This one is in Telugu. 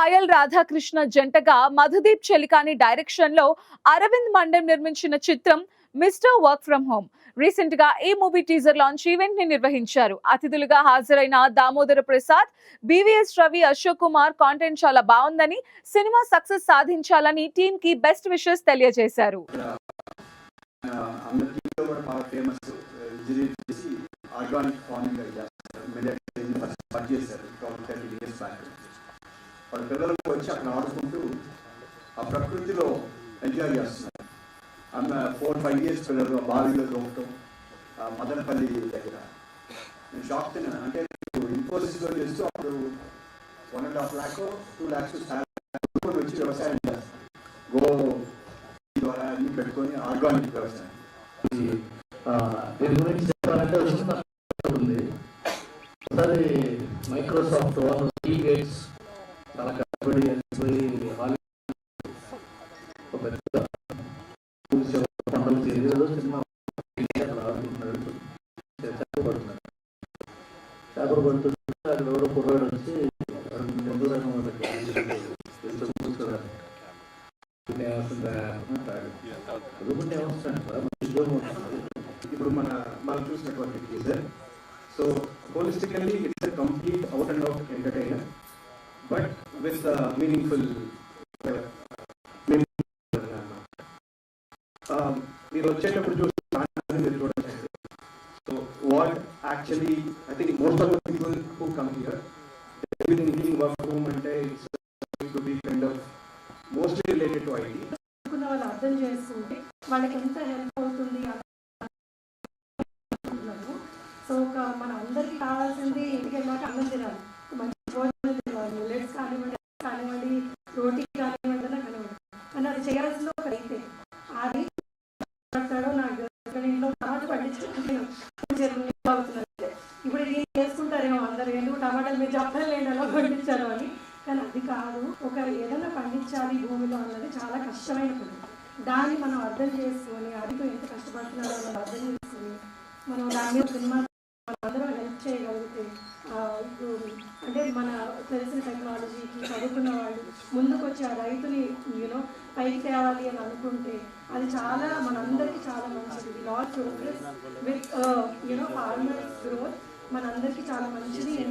పాయల్ రాధాకృష్ణ జంటగా మధుదీప్ చెలికాని డైరెక్షన్లో అరవింద్ మండెం నిర్మించిన చిత్రం మిస్టర్ వర్క్ ఫ్రం హోమ్. రీసెంట్గా ఈ మూవీ టీజర్ లాంచ్ ఈవెంట్ని నిర్వహించారు. అతిథులుగా హాజరైన దామోదర ప్రసాద్ బీవీఎస్ రవి అశోక్ కుమార్ కాంటెంట్ చాలా బాగుందని సినిమా సక్సెస్ సాధించాలని టీమ్కి బెస్ట్ విషెస్ తెలియజేశారు. ఆర్గానిక్ ఫార్మింగ్ మిల్లెట్ ఫస్ట్ చేశారు వాళ్ళ పిల్లలకు వచ్చి అక్కడ ఆడుకుంటూ ఆ ప్రకృతిలో ఎంజాయ్ చేస్తున్నారు. ఆమె ఫోర్ ఫైవ్ ఇయర్స్ పిల్లలు ఆ బావిలో దొరకటం ఆ మదనపల్లి దగ్గర. నేను షాక్ తిన్నాను. అంటే ఇన్ఫోసిస్లో చేస్తూ అప్పుడు one and half lakh two lakhs వచ్చి వ్యవసాయం చేస్తాను గో ద్వారా అన్ని పెట్టుకొని ఆర్గానిక్ వ్యవసాయం. దీని గురించి చెప్పాలంటే ఉంది. ఒకసారి మైక్రోసాఫ్ట్ వాళ్ళు గేట్స్ చాలా కష్టపడి వెళ్ళిపోయి హాలీవుడ్ ఒక పెద్ద కూర్చో పండుగ ఏదో సినిమా అక్కడ ఆడుకుంటున్నాడు చేపలు పడుతున్నాడు చేపలు పడుతుంటే అక్కడ ఎవరో కుర్రాడు వచ్చి ఎందుకు రకం కూర్చోడానికి చదువుకుంటే ఏమొస్తాను కదా మంచిగా ఉంటుంది ఇప్పుడు మన మనం చూసినటువంటి teaser so holistically it's a complete out and out entertainer but with meaningful మీరు వచ్చేటప్పుడు చూసి చూడండి. So what actually I think most of the people who come here thinking work home అంటే it's to be kind of mostly related to IT అనుకున్న వాళ్ళు అర్థం చేసుకుంటే వాళ్ళకి ఎంత హెల్ప్ అవుతుంది సో ఒక మన అందరికి కావాల్సింది ఇంటికి వెళ్ళాక అన్నం తినాలి కానీ చేయాల్సింది ఒక రైతే. ఆ రైతు మాట్లాడతాడో నాకు ఇంట్లో టమాటా పండించుకుంటాను ఇప్పుడు ఇది చేసుకుంటారేమో అందరు ఎందుకు టమాటాలు మీరు చెప్పలేండి అలా పండించారు అని. కానీ అది కాదు ఒక ఏదైనా పండించాలి భూమిలో అన్నది చాలా కష్టమైన పని. దాన్ని మనం అర్థం చేసుకొని అదితో ఎంత కష్టపడుతున్నారో మనం అర్థం చేసుకొని మనం దాని మీద సినిమా అందరం హెల్ప్ చేయగలిగితే అంటే మన తెలిసిన టెక్నాలజీకి చదువుకున్న వాళ్ళు ముందుకొచ్చి ఆ రైతుని యూనో పైకి తేవాలి అని అనుకుంటే అది చాలా మనందరికీ చాలా మంచిది. Lot progress with you know farmers growth మనందరికీ చాలా మంచిది.